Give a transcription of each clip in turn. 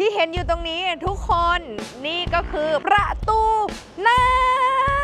ที่เห็นอยู่ตรงนี้ทุกคนนี่ก็คือประตูน้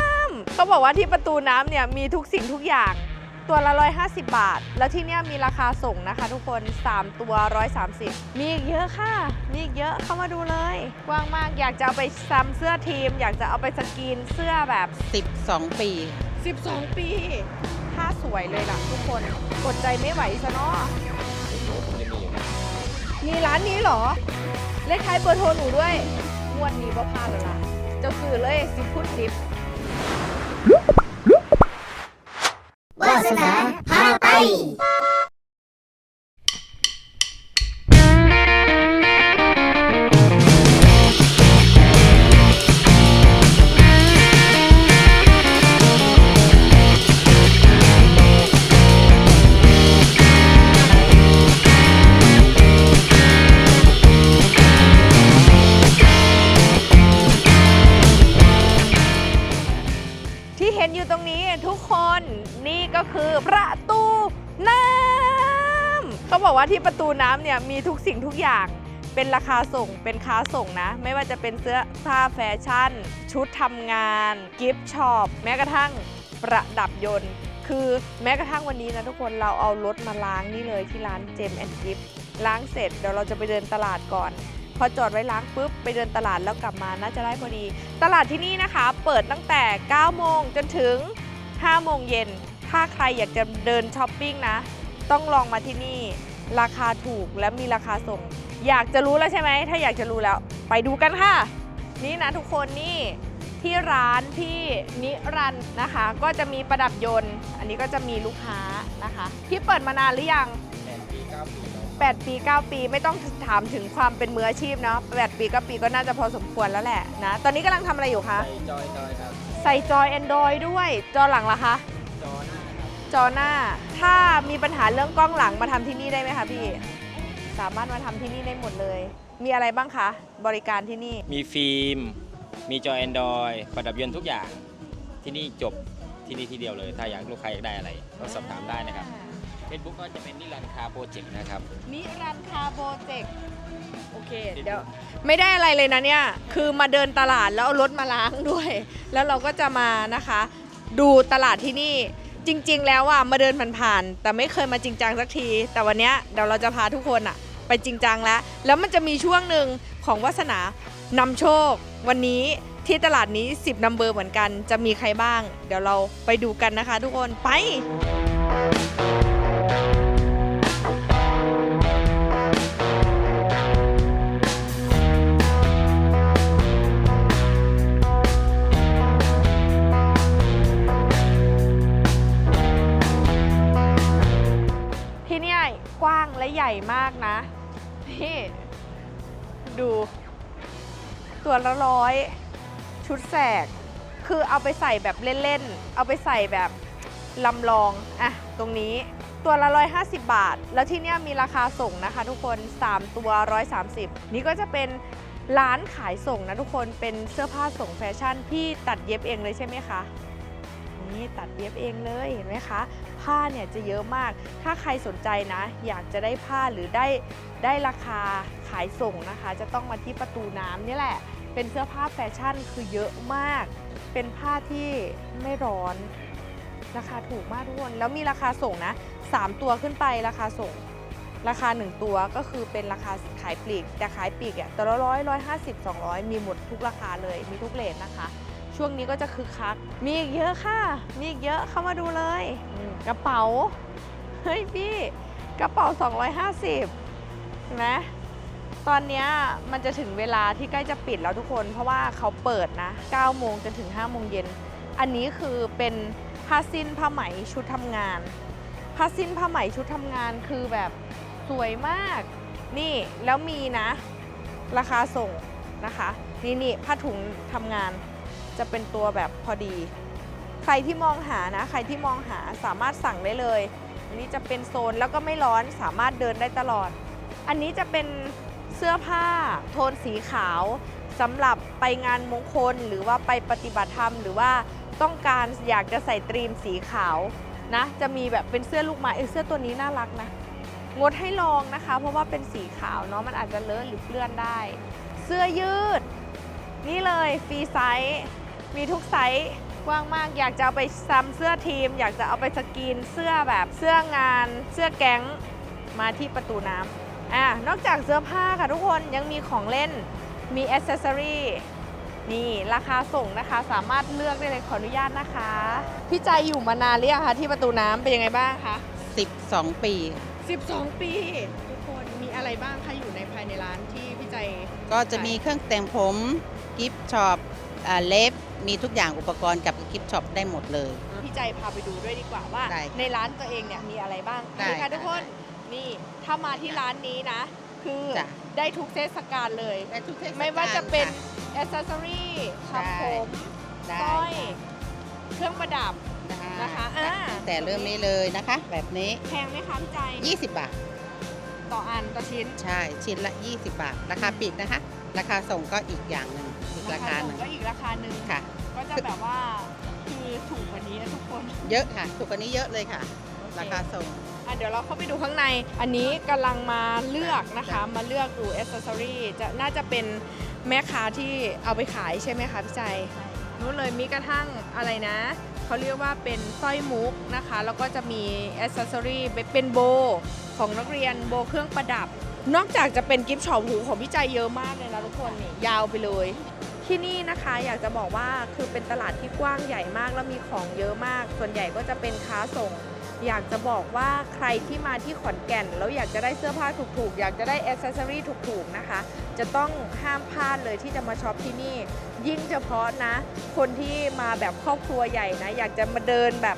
ำเขาบอกว่าที่ประตูน้ำเนี่ยมีทุกสิ่งทุกอย่างตัวละ 150 บาท แล้วที่เนี่ยมีราคาส่งนะคะทุกคน 3 ตัว 130 มีอีกเยอะค่ะ มีอีกเยอะเข้ามาดูเลย กว้างมากอยากจะเอาไปซ้ำเสื้อทีม อยากจะเอาไปสกรีนเสื้อแบบ 12 ปี 12 ปี ผ้าสวยเลยล่ะทุกคนอดใจไม่ไหวซะเนาะ มีร้านนี้เหรอ เลขท้ายเบอร์โทรหนูด้วยงวดนี้ก็พลาดแล้วล่ะ เจ้าสื่อเลยสิบพุทธิบวาสนาพาไป ก็คือประตูน้ำเขาบอกว่าที่ประตูน้ำเนี่ยมีทุกสิ่งทุกอย่างเป็นราคาส่งเป็นค้าส่งนะ ไม่ว่าจะเป็นเสื้อผ้าแฟชั่น ชุดทำงาน กิฟต์ช็อปแม้กระทั่งประดับยนต์ คือแม้กระทั่งวันนี้นะทุกคนเราเอารถมาล้างนี่เลยที่ร้านเจมแอนด์กิฟล้างเสร็จเดี๋ยวเราจะไปเดินตลาดก่อน พอจอดไว้ล้างปุ๊บไปเดินตลาดแล้วกลับมาน่าจะได้พอดี ตลาดที่นี่นะคะ เปิดตั้งแต่ 9 โมงจนถึง 5 โมงเย็น ถ้าใครอยากจะเดินช้อปปิ้งนะ ต้องลองมาที่นี่ ราคาถูกและมีราคาส่ง อยากจะรู้แล้วใช่ไหม ถ้าอยากจะรู้แล้ว ไปดูกันค่ะ นี่นะทุกคนนี่ที่ร้านพี่นิรันดร์นะคะ ก็จะมีประดับยนต์ อันนี้ก็จะมีลูกค้านะคะ ที่เปิดมานานหรือยัง8ปี 9 ปีไม่ต้องถามถึงความเป็นมืออาชีพเนาะ8ปี9ปีก็น่าจะพอสมควรแล้วแหละนะ ตอนนี้กำลังทำอะไรอยู่คะ ใส่จอยจอยครับ ใส่จอย Android ด้วย จอหลังล่ะคะ จอหน้าครับ จอหน้า ถ้ามีปัญหาเรื่องกล้องหลังมาทำที่นี่ได้ไหมคะพี่ สามารถมาทำที่นี่ได้หมดเลย มีอะไรบ้างคะ บริการที่นี่ มีฟิล์ม มีจอ Android ประดับยนต์ทุกอย่าง ที่นี่จบที่นี่ที่เดียวเลย ถ้าอยากลูกค้าอยากได้อะไรก็สอบถามได้นะครับเฟซบุ๊กก็จะเป็นนิรันดร์คาโปรเจกต์นะครับ นิรันดร์คาโบเจกโอเค เดี๋ยว ไม่ได้อะไรเลยนะเนี่ย คือมาเดินตลาดแล้วเอารถมาล้างด้วย แล้วเราก็จะมานะคะ ดูตลาดที่นี่ จริง ๆ แล้วอะมาเดินผ่านๆแต่ไม่เคยมาจริงจังสักที แต่วันเนี้ยเดี๋ยวเราจะพาทุกคนอะ ไปจริงจังแล้ว แล้วมันจะมีช่วงหนึ่งของวาสนานำโชค วันนี้ที่ตลาดนี้ 10นัมเบอร์เหมือนกันจะมีใครบ้าง เดี๋ยวเราไปดูกันนะคะ ทุกคนไป และใหญ่มากนะ นี่ ดู ตัวละร้อย ชุดแสก คือเอาไปใส่แบบเล่นๆ เอาไปใส่แบบลำลอง อะ ตรงนี้ตัวละ 150 บาท แล้วที่เนี่ยมีราคาส่งนะคะทุกคน 3 ตัว 130 นี่ก็จะเป็นร้านขายส่งนะทุกคนเป็นเสื้อผ้าส่งแฟชั่นพี่ตัดเย็บเองเลยใช่ไหมคะ นี่ตัดเย็บเองเลยเห็นไหมคะผ้าเนี่ยจะเยอะมาก ถ้าใครสนใจนะ อยากจะได้ผ้าหรือได้ได้ราคาขายส่งนะคะ จะต้องมาที่ประตูน้ำนี่แหละ เป็นเสื้อผ้าแฟชั่นคือเยอะมาก เป็นผ้าที่ไม่ร้อนราคาถูกมากทุกคนแล้วมีราคาส่งนะ 3 ตัวขึ้นไปราคาส่ง ราคา 1 ตัวก็คือเป็นราคาขายปลีกแต่ขายปลีกอะตัวละร้อยร้อยห้าสิบสองร้อยมีหมดทุกราคาเลยมีทุกเลทนะคะ ช่วงนี้ก็จะคึกคัก มีอีกเยอะค่ะ มีอีกเยอะเข้ามาดูเลยอืมกระเป๋า เฮ้ยพี่ กระเป๋า 250เห็นไหมตอนเนี้ยมันจะถึงเวลาที่ใกล้จะปิดแล้วทุกคน เพราะว่าเขาเปิดนะ 9 โมงจนถึง 5 โมงเย็น อันนี้คือเป็นผ้าสิ้นผ้าไหมชุดทำงาน ผ้าสิ้นผ้าไหมชุดทำงานคือแบบสวยมาก นี่แล้วมีนะ ราคาส่งนะคะ นี่นี่ผ้าถุงทำงาน จะเป็นตัวแบบพอดี ใครที่มองหานะ ใครที่มองหาสามารถสั่งได้เลย อันนี้จะเป็นโซนแล้วก็ไม่ร้อนสามารถเดินได้ตลอด อันนี้จะเป็นเสื้อผ้าโทนสีขาวสำหรับไปงานมงคลหรือว่าไปปฏิบัติธรรม หรือว่าต้องการอยากจะใส่ตรีมสีขาวนะ จะมีแบบเป็นเสื้อลูกไม้เออเสื้อตัวนี้น่ารักนะงดให้ลองนะคะ เพราะว่าเป็นสีขาวเนาะมันอาจจะเลอะหรือเปื้อนได้ เสื้อยืด นี่เลยฟรีไซส์ มีทุกไซส์กว้างมาก อยากจะเอาไปซ้ำเสื้อทีม อยากจะเอาไปสกรีนเสื้อแบบเสื้องาน เสื้อแก๊งมาที่ประตูน้ำอะนอกจากเสื้อผ้าค่ะทุกคนยังมีของเล่นมีอ c เซสซอรีนี่ราคาส่งนะคะสามารถเลือกได้เลยขออนุญาตนะคะ พี่ใจอยู่มานานหรือยังคะที่ประตูน้ำเป็นยังไงบ้างคะ 12 ปี 12 ปี ทุกคนมีอะไรบ้างคะอยู่ในภายในร้านที่พี่ใจก็จะมีเครื่องแต่งผม กิฟต์ช็อปอ่าเล็บ มีทุกอย่างอุปกรณ์กับกิฟต์ช็อปได้หมดเลย พี่ใจพาไปดูด้วยดีกว่าว่า ได้ในร้านตัวเองเนี่ยมีอะไรบ้างได้นี่ค่ะได้ทุกคนนี่ถ้ามาที่ร้านนี้นะ คือจ้ะ ได้ทุกเทศกาลเลย ได้ทุกเทศกลไม่ว่าจะเป็นค่ อ c เซสซอรี่ทำผมได้ สร้อย เครื่องประดับได้นะคะอ่าแต่เริ่มนี้เลยนะคะ แบบนี้ แพงไหมคะพี่ใจ20 บาท ต่ออันต่อชิ้นใช่ ชิ้นละ 20 บาท ราคาปลีกนะคะ ราคาส่งก็อีกอย่างหนึ่งอีกราคาหส่นึ่งงก็อีกราคาหนึ่ง ค่ะก็ จะแบบว่าคือถูกกว่านี้นะทุกคนเยอะค่ะ ถูกกว่านี้เยอะเลยค่ะ ราคาส่ง อะเดี๋ยวเราเข้าไปดูข้างใน อันนี้กำลังมาเลือกนะคะจ้ะมาเลือกดูอ c เซสซอรี่จะน่าจะเป็นแม่ค้าที่เอาไปขายใช่ไหมคะพี่ใจนู้นเลยมีกระทั่งอะไรนะ เขาเรียกว่าเป็นสร้อยมุกนะคะ แล้วก็จะมีอ c เซสซอรี่เป็นโบของนักเรียนโบเครื่องประดับ นอกจากจะเป็นกิฟต์ช็อปหูของพี่ใจเยอะมากเลยนะทุกคนนี่ยาวไปเลย ที่นี่นะคะอยากจะบอกว่าคือเป็นตลาดที่กว้างใหญ่มากแล้วมีของเยอะมาก ส่วนใหญ่ก็จะเป็นค้าส่ง อยากจะบอกว่าใครที่มาที่ขอนแก่น แล้วอยากจะได้เสื้อผ้าถูกๆ อยากจะได้อ c เซสซอรี่ถูกๆนะคะ จะต้องห้ามพลาดเลยที่จะมาช็อปที่นี่ ยิ่งเฉพาะนะ คนที่มาแบบครอบครัวใหญ่นะ อยากจะมาเดินแบบ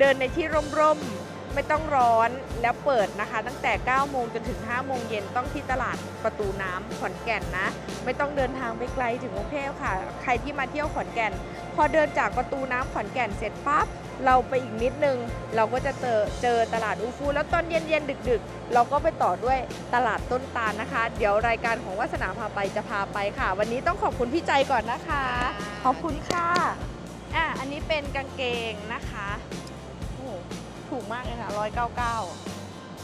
เดินในที่ร่มๆ ไม่ต้องร้อนแล้วเปิดนะคะ ตั้งแต่ 9 โมงจนถึง 5 โมงเย็นต้องที่ตลาดประตูน้ำขอนแก่นนะ ไม่ต้องเดินทางไปไกลถึงกรุงเทพค่ะ ใครที่มาเที่ยวขอนแก่น พอเดินจากประตูน้ำขอนแก่นเสร็จปั๊บเราไปอีกนิดนึง เราก็จะเจอเจอตลาดอูฟู แล้วตอนเย็นๆดึกๆ เราก็ไปต่อด้วยตลาดต้นตาลนะคะ เดี๋ยวรายการของวาสนาพาไปจะพาไปค่ะ วันนี้ต้องขอบคุณพี่ใจก่อนนะคะ ขอบคุณค่ะอะ อันนี้เป็นกางเกงนะคะโอ้โห ถูกมากเลยค่ะร้อยเก้าเก้า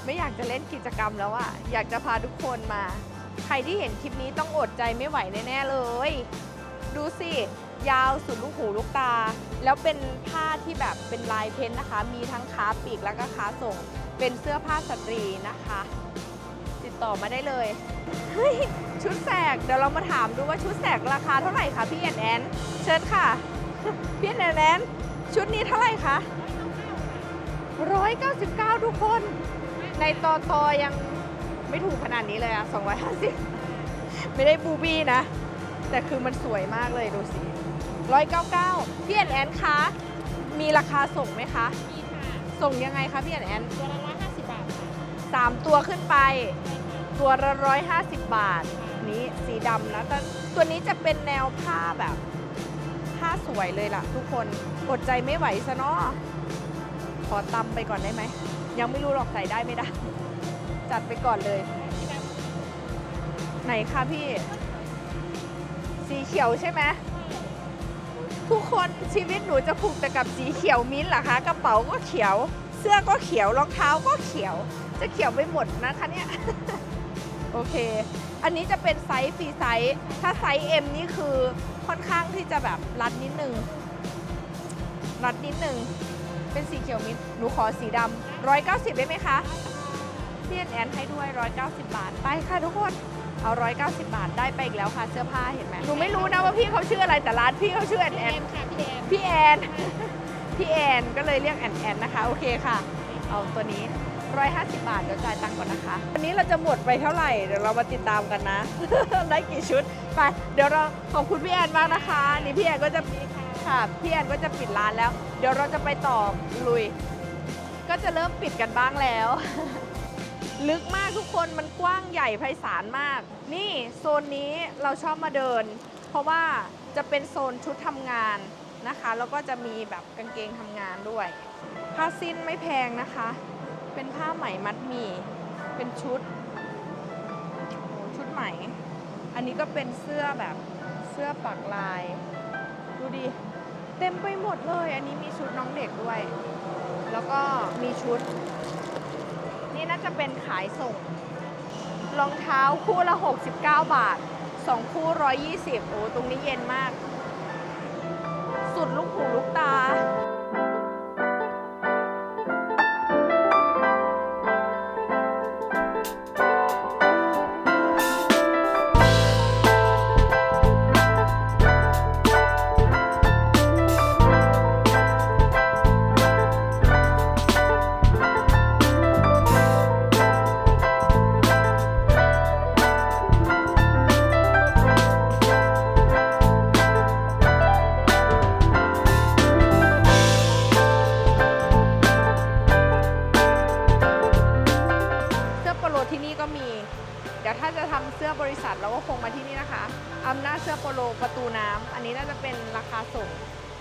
ไม่อยากจะเล่นกิจกรรมแล้วอะอยากจะพาทุกคนมา ใครที่เห็นคลิปนี้ต้องอดใจไม่ไหวแน่ๆเลย ดูสิ ยาวสุดลูกหูลูกตา แล้วเป็นผ้าที่แบบเป็นลายเพ้นท์นะคะ มีทั้งขาปีกแล้วก็ขาส่ง เป็นเสื้อผ้าสตรีนะคะ ติดต่อมาได้เลยเฮ้ยชุดแสกเดี๋ยวเรามาถามดูว่าชุดแสกราคาเท่าไหร่คะพี่แอนแอนเชิญค่ะพี่แอนแอนชุดนี้เท่าไหร่คะ 199 ทุกคน ในตอตอยังไม่ถูกขนาดนี้เลยอะ250 ไม่ได้บูบี้นะ แต่คือมันสวยมากเลยดูสิ 199พี่แอนแอนคะมีราคาส่งไหมคะ มีค่ะ ส่งยังไงคะพี่แอนแอนตัวละร้อยห้าสิบบาทค่ะสามตัวขึ้นไปใช่ค่ะตัวละร้อยห้าสิบบาท นี้สีดำนะแต่ตัวนี้จะเป็นแนวผ้าแบบผ้าสวยเลยล่ะ ทุกคนอดใจไม่ไหวซะเนาะ ขอตำไปก่อนได้ไหม ยังไม่รู้หรอกใส่ได้ไม่ได้ จัดไปก่อนเลย ไหนคะพี่ สีเขียวใช่ไหมทุกคนชีวิตหนูจะผูกแต่กับสีเขียวมิ้นท์เหรอคะกระเป๋าก็เขียว เสื้อก็เขียวรองเท้าก็เขียว จะเขียวไปหมดนะคะเนี่ย โอเค อันนี้จะเป็นไซส์ฟรีไซส์ ถ้าไซส์ M นี่คือค่อนข้างที่จะแบบรัดนิดนึง รัดนิดนึง เป็นสีเขียวมิ้นท์หนูขอสีดำร้อยเก้าสิบได้ไหมคะพี่แอนแอนให้ด้วยร้อยเก้าสิบบาทไปค่ะทุกคนเอาร้อยเก้าสิบบาทได้ไปอีกแล้วค่ะเสื้อผ้าเห็นไหมหนูไม่รู้นะว่าพี่เขาชื่ออะไรแต่ร้านพี่เขาชื่อแอนพี่แอแอนนค่ะพี่แอนพี่แอนพี่แอนก็เลยเรียกแอนแอนนะคะ โอเคค่ะ เอาตัวนี้150บาทเดี๋ยวจ่ายตังค์ก่อนนะคะ วันนี้เราจะหมดไปเท่าไหร่เดี๋ยวเรามาติดตามกันนะ ได้กี่ชุดไปเดี๋ยวเราขอบคุณพี่แอนมากนะคะ นี่พี่แอนก็จะ ค่ะ พี่แอนก็จะปิดร้านแล้ว เดี๋ยวเราจะไปต่อลุย ก็จะเริ่มปิดกันบ้างแล้ว ลึกมากทุกคนมันกว้างใหญ่ไพศาลมาก นี่โซนนี้เราชอบมาเดิน เพราะว่าจะเป็นโซนชุดทำงานนะคะ แล้วก็จะมีแบบกางเกงทำงานด้วย ผ้าสิ้นไม่แพงนะคะ เป็นผ้าไหมมัดหมี่ เป็นชุด ชุดไหม อันนี้ก็เป็นเสื้อแบบเสื้อปักลาย ดูดิ เต็มไปหมดเลย อันนี้มีชุดน้องเด็กด้วย แล้วก็มีชุด นี่น่าจะเป็นขายส่ง รองเท้าคู่ละ 69 บาท 2 คู่ 120 โอ้ตรงนี้เย็นมาก สุดลูกหูลูกตา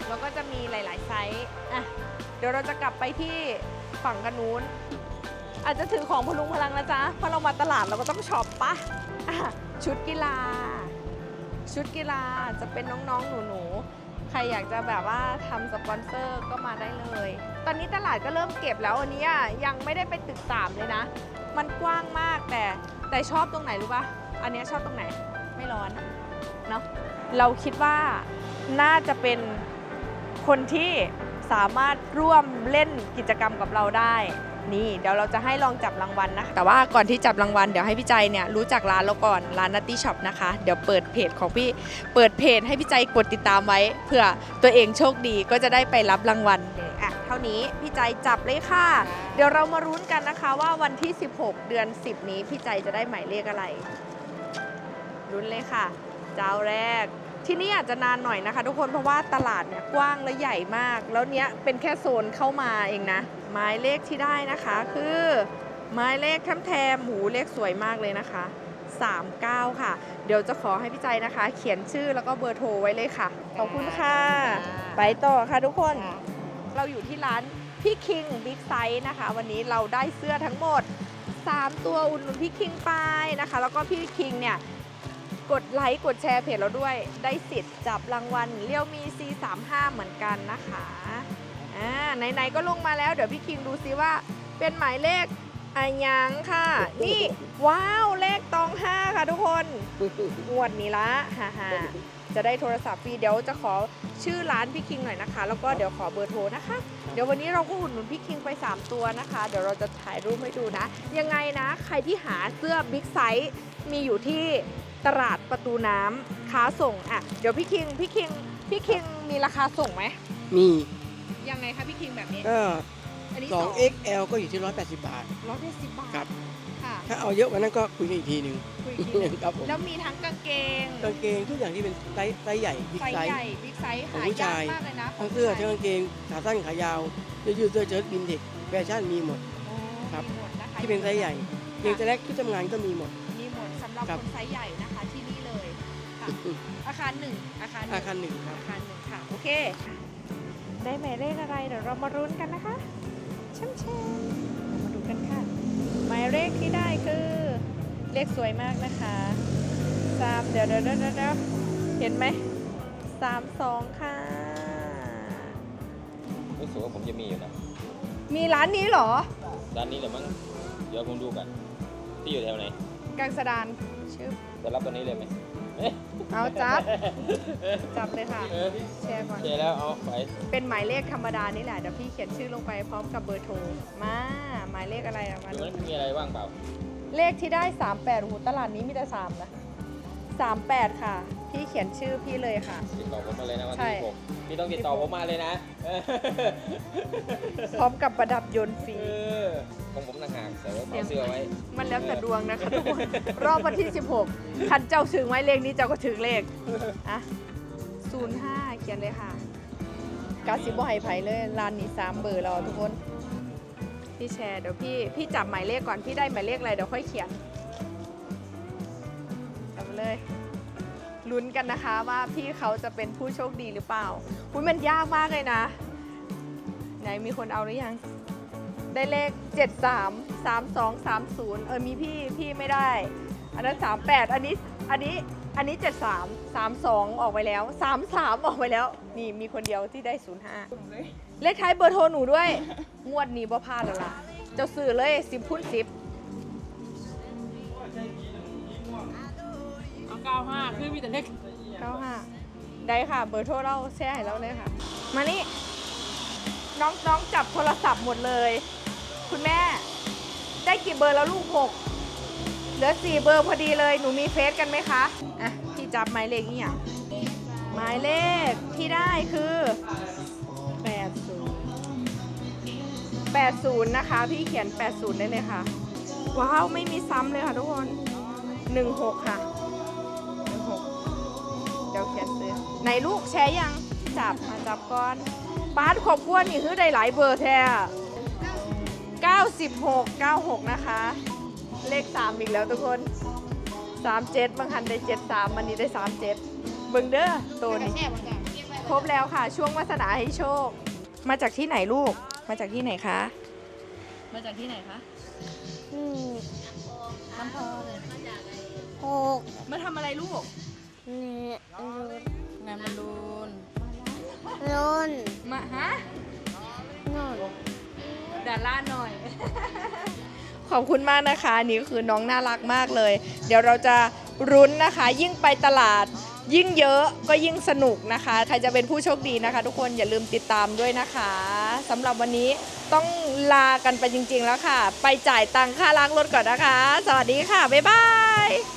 แล้วก็จะมีหลาย ๆ ไซส์อะเดี๋ยวเราจะกลับไปที่ฝั่งกันนู้น อาจจะถือของพลุงพลังนะจ๊ะเพราะเรามาตลาดเราก็ต้องช็อปปะะชุดกีฬา ชุดกีฬาจะเป็นน้อง ๆ หนู ๆ ใครอยากจะแบบว่าทำสปอนเซอร์ก็มาได้เลย ตอนนี้ตลาดก็เริ่มเก็บแล้วอันนี้ยังไม่ได้ไปตึกสามเลยนะ มันกว้างมากแต่แต่ชอบตรงไหนรู้ปะอันนี้ชอบตรงไหน ไม่ร้อนเนาะเราคิดว่าน่าจะเป็น คนที่สามารถร่วมเล่นกิจกรรมกับเราได้ นี่เดี๋ยวเราจะให้ลองจับรางวัลนะคะแต่ว่าก่อนที่จับรางวัลเดี๋ยวให้พี่ใจเนี่ยรู้จักร้านเราก่อนร้านนัตตี้ช็อปนะคะ เดี๋ยวเปิดเพจของพี่เปิดเพจให้พี่ใจกดติดตามไว้เผื่อตัวเองโชคดีก็จะได้ไปรับรางวัลอะเท่านี้พี่ใจจับเลยค่ะ เดี๋ยวเรามารุ้นกันนะคะว่าวันที่ 16 เดือน 10 นี้พี่ใจจะได้หมายเลขอะไรรุ้นเลยค่ะ เจ้าแรก ที่นี่อาจจะนานหน่อยนะคะ ทุกคนเพราะว่าตลาดเนี่ยกว้างและใหญ่มาก แล้วเนี้ยเป็นแค่โซนเข้ามาเองนะหมายเลขที่ได้นะคะคือหมายเลขแคมแทมหูเลขสวยมากเลยนะคะ 39 ค่ะ เดี๋ยวจะขอให้พี่ใจนะคะ เขียนชื่อแล้วก็เบอร์โทรไว้เลยค่ะ ขอบคุณค่ะ ไปต่อค่ะทุกคน เราอยู่ที่ร้านพี่คิงบิ๊กไซส์นะคะ วันนี้เราได้เสื้อทั้งหมด 3 ตัวอุ่นหนุนพี่คิงไปนะคะ แล้วก็พี่คิงเนี่ย กดไลค์กดแชร์เพจเราด้วยได้สิทธิ์จับรางวัลเลี้ยวมี C35 เหมือนกันนะคะอ่าไหนๆก็ลงมาแล้วเดี๋ยวพี่คิงดูซิว่า เป็นหมายเลขอะยังค่ะ นี่ว้าวเลขตอง5ค่ะทุกคนงวดนี้ละฮ่าฮจะได้โทรศัพท์ฟรีเดี๋ยวจะขอชื่อร้านพี่คิงหน่อยนะคะ แล้วก็เดี๋ยวขอเบอร์โทรนะคะ เดี๋ยววันนี้เราก็อุดหนุนพี่คิงไป 3 ตัวนะคะ เดี๋ยวเราจะถ่ายรูปให้ดูนะ ยังไงนะ ใครที่หาเสื้อบิ๊กไซส์มีอยู่ที่ ตลาดประตูน้ำค้าส่งอะเดี๋ยวพี่คิงพี่คิงพี่คิงมีราคาส่งไหมมียังไงคะพี่คิงแบบนี้ ก็ อันนี้2 XL ก็อยู่ที่ 180 บาท ร้อยแปดสิบบาทครับ ค่ะถ้าเอาเยอะกว่านั้นก็คุยกันอีกทีหนึ่ง คุยอีกทีหนึ่ง ครับผมแล้วมีทั้งกางเกงกางเกงทุกอย่างที่เป็นไซส์ไซส์ใหญ่บิ๊กไซส์ไซส์ ใหญ่บิ๊กไซส์ของหาผู้ยากชายมากเลยนะทั้งเสื้อทั้งกางเกงขาสั้นขายาวเสื้อยืดเสื้อเชิ้ตวินเทจแฟชั่นมีหมด โอ้ครับ มีหมดนะคะที่เป็นไซส์ใหญ่เกงจะเล็กที่ทำงานก็มีหมด มีหมดสำหรับครับคนไซส์ใหญ่นะคะที่นี่เลย ค่ะ อาคารหนึ่งอาคารหนึ่งอาคารหนึ่งครับ อาคารหนึ่งค่ะ โอเค ได้หมายเลขอะไรเดี๋ยวเรามารุ้นกันนะคะช่ำๆเรามาดูกันค่ะ หมายเลขที่ได้คือเลขสวยมากนะคะสามเดี๋ยวเดี๋ยวเดี๋ยวเดี๋ยวเห็นไหมสามสองค่ะ รู้สึกว่าผมจะมีอยู่นะมีร้านนี้เหรอ ร้านนี้แหละมั้งเดี๋ยวผมดูกันที่อยู่แถวไหนกังสดานชื่อจะรับตัวนี้เลยไหม เอ๊ะเอาจับ จับเลยค่ะเออแชร์ก่อนเชร์แล้วเอาไปเป็นหมายเลขธรรมดานี่แหละ เดี๋ยวพี่เขียนชื่อลงไปพร้อมกับเบอร์โทร มา หมายเลขอะไรอะมาดูดูนั้นมีอะไรว่างเปล่า เลขที่ได้ 38โอ้โหตลาดนี้มีแต่3นะ 38 ค่ะ พี่เขียนชื่อพี่เลยค่ะ ติดต่อผมมาเลยนะวันใช่ ที่ผมพี่ต้องติดต่อผมมาเลยนะพร้อมกับประดับยนต์ฟรี เออของผมต่างหากแต่ว่าเอาเสื้อไว้ มันแล้วแต่ดวงนะคะทุกคน รอบวันที่ 16 คันเจ้าถึงไว้เลขนี้เจ้าก็ถึงเลข อะ 05 เขียนเลยค่ะกาซิบอไฮไผ่เลยร้านนี้ 3 เบอร์เราทุกคน พี่แชร์เดี๋ยวพี่ พี่จับหมายเลขก่อน พี่ได้หมายเลขอะไรเดี๋ยวค่อยเขียนจับมาเลยลุ้นกันนะคะว่าพี่เขาจะเป็นผู้โชคดีหรือเปล่าอุ้ยมันยากมากเลยนะ ไหนมีคนเอาหรือยัง ได้เลข 73 32 30 เออมีพี่พี่ไม่ได้ อันนั้น 38 อันนี้อันนี้อันนี้ 73 32 ออกไปแล้ว 33 ออกไปแล้ว นี่มีคนเดียวที่ได้ 05 เลขท้ายเบอร์โทรหนูด้วย งวดนี้บ่พลาดแล้วล่ะ เจ้าซื้อเลยสิบพุ่นสิ บเก้าห้าคือมีแต่เลขเก้าห้าได้ค่ะ เบอร์โทรเราแชร์ให้เราเลยค่ะ มานี่ น้องน้องจับโทรศัพท์หมดเลย คุณแม่ ได้กี่เบอร์แล้วลูกหกเหลือสี่เบอร์พอดีเลย หนูมีเฟซกันไหมคะ อะ พี่จับหมายเลขนี่อย่างหมายเลขที่ได้คือ 80 80 นะคะ พี่เขียน 80 ได้เลยค่ะ ว้าว ไม่มีซ้ำเลยค่ะทุกคน 16 ค่ะ ไหนลูกแชร์ยังจับมาจับก่อนป้าดขอบคุณนี่คือได้หลายเบอร์แท้อะ96 96 นะคะ เลข 3 อีกแล้วทุกคน 37 บางคันได้ 73 มันนี้ได้ 37 เบิ่งเด้อตัวนี้แช่บางอย่างครบแล้วค่ะ ช่วงวาสนาให้โชค มาจากที่ไหนลูก มาจากที่ไหนคะ มาจากที่ไหนคะอืมลำพองหกมาทำอะไรลูก นี่งานบอลลูนรุ่นมาฮะนุ่นดาล่าหน่อย ขอบคุณมากนะคะอันนี่คือน้องน่ารักมากเลย เดี๋ยวเราจะรุ้นนะคะ ยิ่งไปตลาด ยิ่งเยอะก็ยิ่งสนุกนะคะ ใครจะเป็นผู้โชคดีนะคะ ทุกคนอย่าลืมติดตามด้วยนะคะสำหรับวันนี้ต้องลากันไปจริง ๆ แล้วค่ะ ไปจ่ายตังค่าล้างรถก่อนนะคะ สวัสดีค่ะ บ๊ายบาย